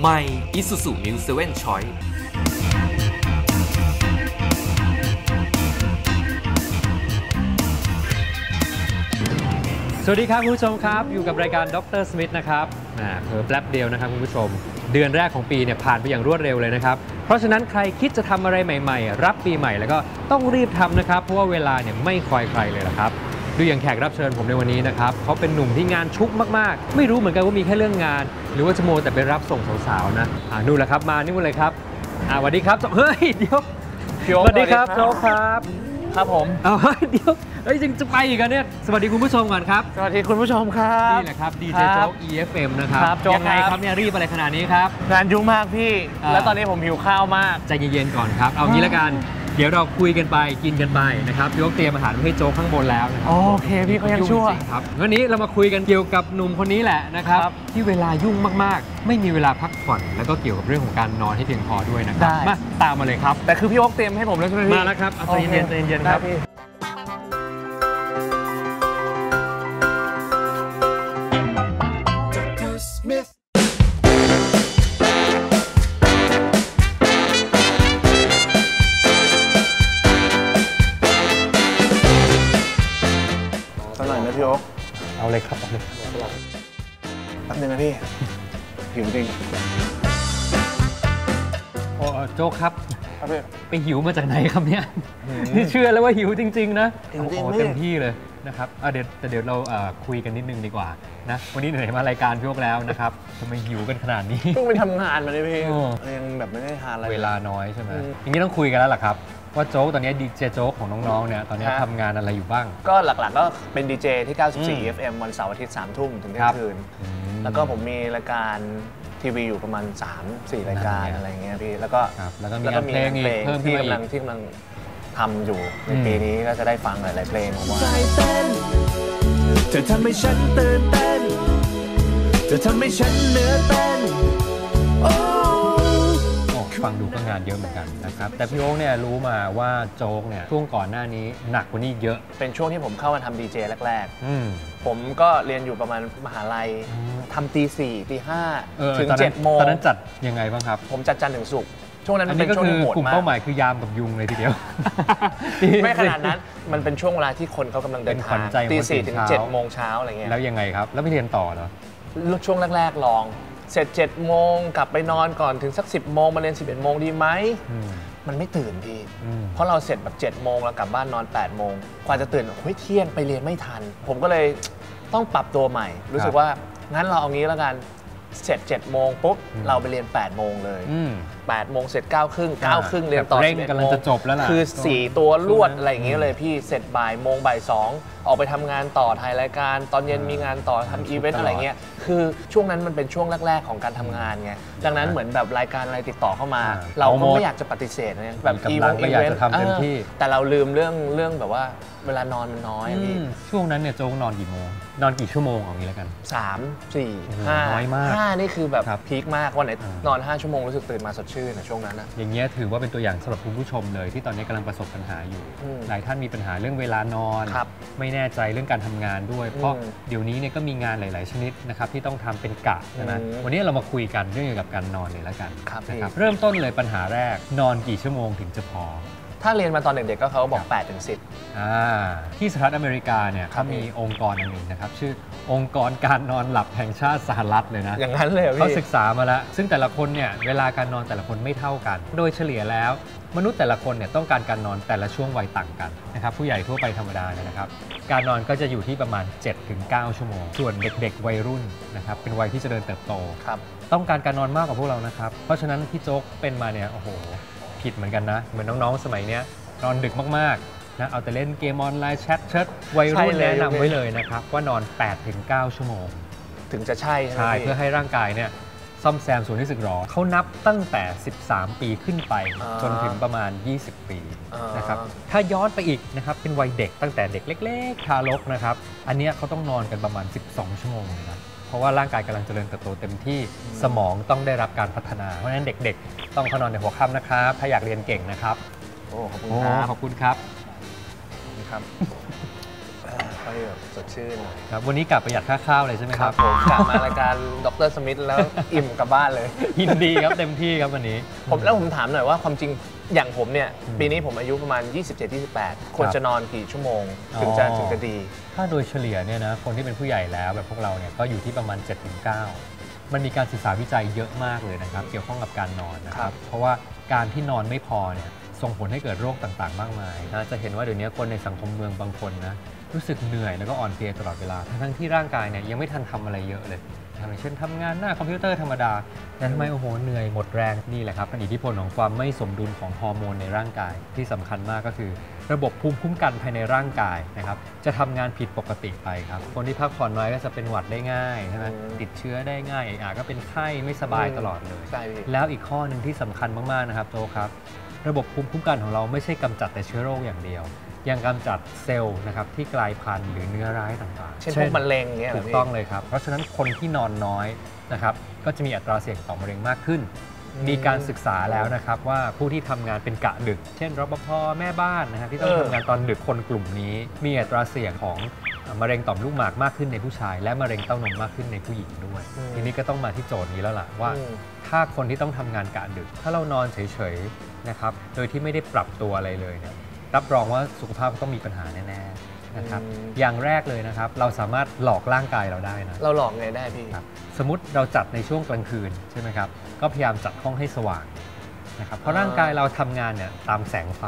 ใหม่ Isuzu New 7 Choice สวัสดีครับคุณผู้ชมครับ อยู่กับรายการดรสมิธนะครับอ่าเพิ่แป๊บเดียวนะครับคุณผู้ชม เดือนแรกของปีเนี่ยผ่านไปอย่างรวดเร็วเลยนะครับ เพราะฉะนั้นใครคิดจะทำอะไรใหม่ ๆ รับปีใหม่แล้วก็ต้องรีบทำนะครับ เพราะว่าเวลาเนี่ยไม่คอยใครเลยละครับ ดูอย่างแขกรับเชิญผมในวันนี้นะครับเขาเป็นหนุ่มที่งานชุกมากๆ ไม่รู้เหมือนกันว่ามีแค่เรื่องงาน หรือว่าจะโมวแต่ไปรับส่งสาวๆนะอ่านู่นแหละครับมานี่มาเลยครับอ่าสวัสดีครับเฮ้ยเดี๋ยวพี่โอ๊คสวัสดีครับสวัสดีครับโจ๊กครับครับผมเอาเฮ้ยเดี๋ยวเฮ้ยยังจะไปอีกอะเนี่ยสวัสดีคุณผู้ชมก่อนครับสวัสดีคุณผู้ชมครับนี่แหละครับดีเจครับโจ๊ก EFM นะครับครับโจ๊กยังไงครับครับเนี่ยรีบอะไรขนาดนี้ครับ งานยุ่งมากพี่ อ่า แล้วตอนนี้ผมหิวข้าวมาก ใจเย็นๆก่อนครับ เอางี้ละกันเดี๋ยวเราคุยกันไปกินกันไปนะครับพี่โอ๊คเตรียมอาหารไว้ให้โจ๊กข้างบนแล้วนะครัโอเคพี่เขายังชั่วจริงๆครับวันนี้เรามาคุยกันเกี่ยวกับหนุ่มคนนี้แหละนะครับ ครับที่เวลายุ่งมากๆ ไม่มีเวลาพักผ่อน แล้วก็เกี่ยวกับเรื่องของการนอนให้เพียงพอด้วยนะครับได้ มาตามมาเลยครับ แต่คือพี่โอ๊คเตรียมให้ผมแล้วใช่ไหมพี่มาแล้วครับเอาใจเย็นๆโอใจเย็นๆครับ ได้พี่ ครับเอาเลยแป๊บนึงนะพี่หิวจริงโอ้โจ๊กครับ ครับพี่ ไปหิวมาจากไหนครับเนี่ย นี่เชื่อแล้วว่าหิวจริง ๆ นะจริงๆโอ้โหพี่เต็มที่เลยนะครับอะเดี๋ยวแต่เดี๋ยวเราเอ่อคุยกันนิดนึงดีกว่านะ วันนี้ไหนๆมารายการพี่โอ๊คแล้วนะครับทำไมหิวกันขนาดนี้เพิ่งไปทำงานมาเลยพี่โอ้ยังแบบไม่ได้ทานอะไร เวลาน้อยใช่ไหมอืมอย่างนี้ต้องคุยกันแล้วล่ะครับ ว่าโจ๊กตอนนี้ดีเจโจ๊กของน้องๆเนี่ยตอนนี้ครับทำงานอะไรอยู่บ้าง ก็หลักๆก็เป็นดีเจที่ อืม94 FM วันเสาร์อาทิตย์3ทุ่มถึงเที่ครัยบงคืนอืมแล้วก็ผมมีรายการทีวีอยู่ประมาณ 3-4 รายการนั่นไงอะไรเงี้ยพี่ แล้วก็ครับแล้วก็มีแล้วก็งานเพลงอีกเพิ่มขึ้นที่มาอีกกำลังที่กำลังทำอยู่ในอืม ปีนี้ก็จะได้ฟังหลายๆเพลงผมว่า ใจเต้นเธอทำให้ฉันตื่นเต้น เธอทำให้ฉันเนื้อเต้น โอ้โอ้ ฟังดูก็งานเยอะเหมือนกันนะครับแต่พี่โอ๊กเนี่ยรู้มาว่าโจ๊กเนี่ยช่วงก่อนหน้านี้หนักกว่านี้อีกเยอะ เป็นช่วงที่ผมเข้ามาทำดีเจแรกอืม ๆ ผมก็เรียนอยู่ประมาณมหาลัยอืมทำตีสี่ตีห้าเออถึงตอนนั้นเจ็ดโมงตอนนั้นจัดยังไงบ้างครับ ผมจัดจันทร์ถึงศุกร์ช่วงนั้นอัมันนเป็นี้นก็ช่วงคือที่โหดกลุ่มมาก เป้าหมายคือยามกับยุงเลยทีเดียว ไม่ขนาดนั้น มันเป็นช่วงเวลาที่คนเขากำลังเดินเป็นขวัทางญใจของตีคนสี่ตื่นถึงเช้า เจ็ดโมงเช้าอะไรเงี้ยแล้วยังไงครับ แล้วไปเรียนต่อเหรอ ช่วงแรก ๆ ลอง เสร็จ7จ็ดโมงกลับไปนอนก่อนถึงสัก 10บโมงมาเรียน11บเอ็ดโมงดีไหมอืมมันไม่ตื่นพี่อืมเพราะเราเสร็จแบบ7จ็ดโมงเรากลับบ้านนอน8ปดโมงกว่าจะตื่นเฮ้ยเที่ยงไปเรียนไม่ทัน ผมก็เลยต้องปรับตัวใหม่ รู้สึกว่างั้นเราเอางี้แล้วกันเสร็จ7จ็ดโมงปุ๊บเราไปเรียน8ปดโมงเลยอืม 8โมงเสร็จ9ก้าครึ่งเก้าครึ่งเรียนต่อแบบเร่ง11กำลังจะจบแล้วล่ะคือ 4 ตัวลวดช่วงนั้นอะไรอย่างเงี้ยเลยพี่เสร็จบ่ายโมงบ่ายสองออกไปทำงานต่อถ่ายรายการ ตอนเย็นอ่ามีมีงานต่อทำอีเวนตลอดต์อะไรเงี้ยคือช่วงนั้นมันเป็นช่วงแรก ๆ ของการทำงานไงดังนั้นอ่าเหมือนแบบรายการอะไรติดต่อเข้ามาอ่าเราเอาหมก็ดไม่อยากจะปฏิเสธนะแบบมีกำลังก็อยากจะทำเต็มที่แต่เราลืมเรื่องเรื่องแบบว่าเวลานอนมันน้อยอะพี่อืมช่วงนั้นเนี่ยโจ๊กนอนกี่โมง นอนกี่ชั่วโมงเอางี้แล้วกันสามสี่โอ้โหห้าน้อยมากห้านี่คือแบบครับพีคมากวันไหนอ่านนอนห้าชั่วโมงรู้สึกตื่นมาสดชื่นอะช่วงนั้นนะอย่างเงี้ยถือว่าเป็นตัวอย่างสำหรับคุณผู้ชมเลย ที่ตอนนี้กำลังประสบปัญหาอยู่ อืมหลายท่านมีปัญหาเรื่องเวลานอน ครับไม่แน่ใจเรื่องการทำงานด้วย เพราะอืมเดี๋ยวนี้เนี่ยก็มีงานหลาย ๆ ชนิดนะครับที่ต้องทำเป็นกะใช่ไหมอืมวันนี้เรามาคุยกันเรื่องเกี่ยวกับการนอนเลยแล้วกันครับนะครับพี่ เริ่มต้นเลยปัญหาแรกนอนกี่ชั่วโมงถึงจะพอ ถ้าเรียนมาตอนเด็กๆก็เขาบอกครับ8ถึง10อ่าที่สหรัฐอเมริกาเนี่ยครัเขาบมีองค์กรอันหนึ่งนะครับ ชื่อองค์กรการนอนหลับแห่งชาติสหรัฐเลยนะ อย่างนั้นเลยเหรอเขาพี่ศึกษามาแล้ว ซึ่งแต่ละคนเนี่ยเวลาการนอนแต่ละคนไม่เท่ากัน โดยเฉลี่ยแล้ว มนุษย์แต่ละคนเนี่ยต้องการการนอนแต่ละช่วงวัยต่างกันนะครับผู้ใหญ่ทั่วไปธรรมดาเนี่ยนะครับ การนอนก็จะอยู่ที่ประมาณ 7-9 ชั่วโมง ส่วนเด็ก ๆ วัยรุ่นนะครับเป็นวัยที่เจริญเติบโตครับต้องการการนอนมากกว่าพวกเรานะครับเพราะฉะนั้นที่โจ๊กเป็นมาเนี่ยโอ้โห ผิดเหมือนกันนะ เหมือนน้องๆ สมัยเนี้ยนอนดึกมากๆนะเอาแต่เล่นเกมออนไลน์แชทเชิดวัยรุ่นใช่เลยแนะนำไว้เลยนะครับว่านอน 8-9 ชั่วโมง ถึงจะใช่ใช่ไหมใช่พี่เพื่อให้ร่างกายเนี่ยซ่อมแซมส่วนที่สึกหรอเขานับตั้งแต่ 13 ปีขึ้นไปอ่าจนถึงประมาณ 20 ปีอ่านนะครับถ้าย้อนไปอีกนะครับเป็นวัยเด็กตั้งแต่เด็กเล็ก ๆ ทารกนะครับ อันเนี้ยเขาต้องนอนกันประมาณ 12 ชั่วโมงเลยนะ เพราะว่าร่างกายกำลังเจริญเติบโตเต็มที่สมองต้องได้รับการพัฒนา เพราะฉะนั้นเด็กๆ ต้องเข้านอนในหัวค่ำนะครับถ้าอยากเรียนเก่งนะครับโอ้ขอบคุณโอ้ครับขอบคุณครับขอบคุณครับอ่าค่อยแบบสดชื่นหน่อยครับวันนี้กลับประหยัดค่าข้าวเลยใช่ไหมคครัรับบผมกลับมารายการดรสมิธแล้วอิ่มกลับบ้านเลยยินดีครับเต็มที่ครับวันนี้ ผมแล้วผมถามหน่อยว่าความจริง อย่างผมเนี่ยอืมปีนี้ผมอายุประมาณ 27-28 ควรครับจะนอนกี่ชั่วโมง ถึงอ๋อจะถึงจะดี ถ้าโดยเฉลี่ยเนี่ยนะคนที่เป็นผู้ใหญ่แล้วแบบพวกเราเนี่ยก็อยู่ที่ประมาณ 7-9 มันมีการศึกษาวิจัยเยอะมากเลยนะครับ เกี่ยวข้องกับการนอนนะคครัรับบเพราะว่าการที่นอนไม่พอเนี่ยส่งผลให้เกิดโรคต่างๆ มากมายนะจะเห็นว่าเดี๋ยวนี้คนในสังคมเมืองบางคนนะรู้สึกเหนื่อยแล้วก็อ่อนเพลียตลอดเวลาทั้งๆที่ร่างกายเนี่ยยังไม่ทันทำอะไรเยอะเลย อย่างเช่นทำงานหน้าคอมพิวเตอร์ธรรมดาแต่ทำไมโอ้โหเหนื่อยหมดแรงนี่แหละครับเป็นอิทธิพลของความไม่สมดุลของฮอร์โมนในร่างกายที่สำคัญมากก็คือ ระบบภูมิคุ้มกันภายในร่างกายนะครับจะทำงานผิดปกติไปครับคนที่พักผ่อนน้อยก็จะเป็นหวัดได้ง่ายใช่ไหมอืมติดเชื้อได้ง่ายอะก็เป็นไข้ไม่สบายตลอดเลยใช่พี่แล้วอีกข้อหนึ่งที่สำคัญมากๆนะครับโจครับ ระบบภูมิคุ้มกันของเราไม่ใช่กำจัดแต่เชื้อโรคอย่างเดียว ยังกำจัดเซลล์นะครับที่กลายพันธุ์หรือเนื้อร้ายต่างๆเช่นพวกมะเร็งเงี้ยเหรถูอกพี่ต้องเลยครับ เพราะฉะนั้นคนที่นอนน้อยนะครับก็จะมีอัตราเสี่ยงต่อมะเร็งมากขึ้นอืมมีการศึกษาแล้วนะครับว่าผู้ที่ทำงานเป็นกะดึก เช่นรปภแม่บ้านนะครับที่ต้องเออทำงานตอนดึกคนกลุ่มนี้ มีอัตราเสี่ยงของมะเร็งต่อมลูกหมากมากขึ้นในผู้ชาย และมะเร็งเต้านมมากขึ้นในผู้หญิงด้วย ทีนี้ก็ต้องมาที่โจทย์นี้แล้วล่ะว่าอืมถ้าคนที่ต้องทำงานกะดึก ถ้าเรานอนเฉยๆนะครับโดยที่ไม่ได้ปรับตัวอะไรเลยเนี่ย รับรองว่าสุขภาพต้องมีปัญหาแน่ๆนะครับอืมอย่างแรกเลยนะครับ เราสามารถหลอกร่างกายเราได้นะเราหลอกไงได้พี่ครับสมมติเราจัดในช่วงกลางคืนใช่ไหมครับก็พยายามจัดห้องให้สว่างนะครับเพราะอ่าร่างกายเราทำงานเนี่ยตามแสงไฟ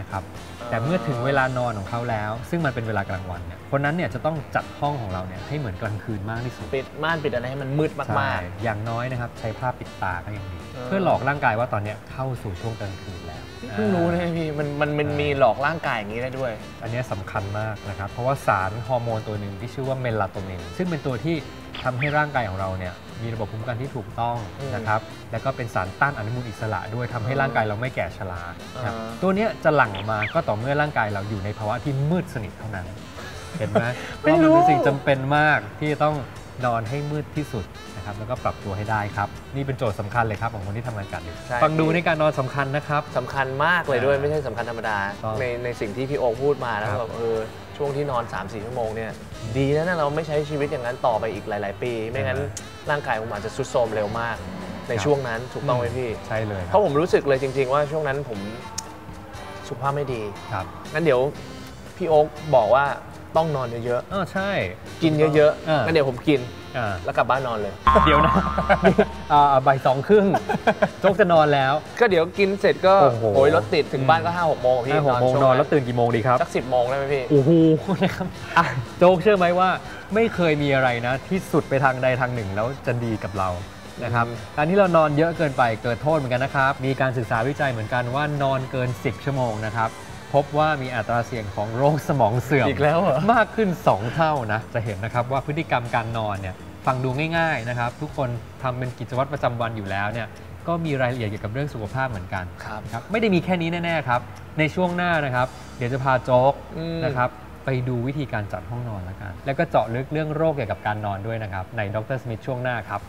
นะครับแต่เมื่อถึงเวลานอนของเขาแล้ว ซึ่งมันเป็นเวลากลางวันเนี่ยคนนั้นเนี่ยจะต้องจัดห้องของเราเนี่ยให้เหมือนกลางคืนมากที่สุดปิดม่านปิดอะไรให้มันมืดมากใช่อย่างน้อยนะครับใช้ผ้าปิดตาก็ยังดีเออเพื่อหลอกร่างกายว่าตอนเนี้ยเข้าสู่ช่วงกลางคืนแล้วๆ เพิ่งรู้นะพี่มันมันมันมีหลอกร่างกายอย่างนี้ได้ด้วย อันเนี้ยสำคัญมากนะครับ เพราะว่าสารฮอร์โมนตัวหนึ่งที่ชื่อว่าเมลาโทนิน ซึ่งเป็นตัวที่ทำให้ร่างกายของเราเนี่ยมีระบบภูมิคุ้มกันที่ถูกต้องอืมนะครับ แล้วก็เป็นสารต้านอนุมูลอิสระด้วยทำให้ร่างกายเราไม่แก่ชรานะครับอ่าตัวเนี้ยจะหลั่งออกมาก็ต่อเมื่อร่างกายเราอยู่ในภาวะที่มืดสนิทเท่านั้น เห็นไหมไม่ว่ารู้มันเป็นสิ่งจำเป็นมากที่จะต้อง นอนให้มืดที่สุดนะครับแล้วก็ปรับตัวให้ได้ครับ นี่เป็นโจทย์สำคัญเลยครับของคนที่ทำงานกะดึกใช่ ฟังดูในการนอนสำคัญนะครับ สำคัญมากเลยด้วยอ่าไม่ใช่สำคัญธรรมดา ต้องในในสิ่งที่พี่โอ๊คพูดมาแล้วครับแบบเออช่วงที่นอน 3-4ชั่วโมงเนี่ยดีนะนะเราไม่ใช้ชีวิตอย่างนั้นต่อไปอีกหลาย ๆ ปี ไม่งั้นร่างกายผมอาจจะทรุดโทรมเร็วมาก ในครับ ช่วงนั้นถูกต้องไหมพี่ ใช่เลยเพราะผมรู้สึกเลยจริง ๆ ว่าช่วงนั้นผมสุขภาพไม่ดี ครับงั้นเดี๋ยวพี่โอ๊คบอกว่า ต้องนอนเยอะอ๋อใช่ๆกินเยอะอ่าๆงั้นเดี๋ยวผมกินอ่าแล้วกลับบ้านนอนเลย เดี๋ยวนะนี่อ่าบ่ายสองครึ่งโจ๊กจะนอนแล้ว ก็เดี๋ยวกินเสร็จก็โอ้โหโอ้ยรถติดถึงบ้านก็ห้าหกโมงอะพี่ห้าหกโมงช่นอนแล้วตื่นกี่โมงดีครับสักสิบโมงได้ไหมพี่ โอ้โหนะครับอะโจ๊กเชื่อไหมว่าไม่เคยมีอะไรนะ ที่สุดไปทางใดทางหนึ่งแล้วจะดีกับเรานะครับอืมการที่เรานอนเยอะเกินไปเกิดโทษเหมือนกันนะครับ มีการศึกษาวิจัยเหมือนกันว่านอนเกิน 10 ชั่วโมงนะครับ พบว่ามีอัตราเสี่ยงของโรคสมองเสื่อมอีกแล้วเหรอมากขึ้น 2 เท่านะ จะเห็นนะครับว่าพฤติกรรมการนอนเนี่ยฟังดูง่ายๆนะครับทุกคนทำเป็นกิจวัตรประจำวันอยู่แล้วเนี่ยก็มีรายละเอียดเกี่ยวกับเรื่องสุขภาพเหมือนกันครับครับไม่ได้มีแค่นี้แน่ๆครับ ในช่วงหน้านะครับ เดี๋ยวจะพาโจ๊กอืมนะครับไปดูวิธีการจัดห้องนอนแล้วกัน แล้วก็เจาะลึกเรื่องโรคเกี่ยวกับการนอนด้วยนะครับ ในดรสมิธช่วงหน้าครับ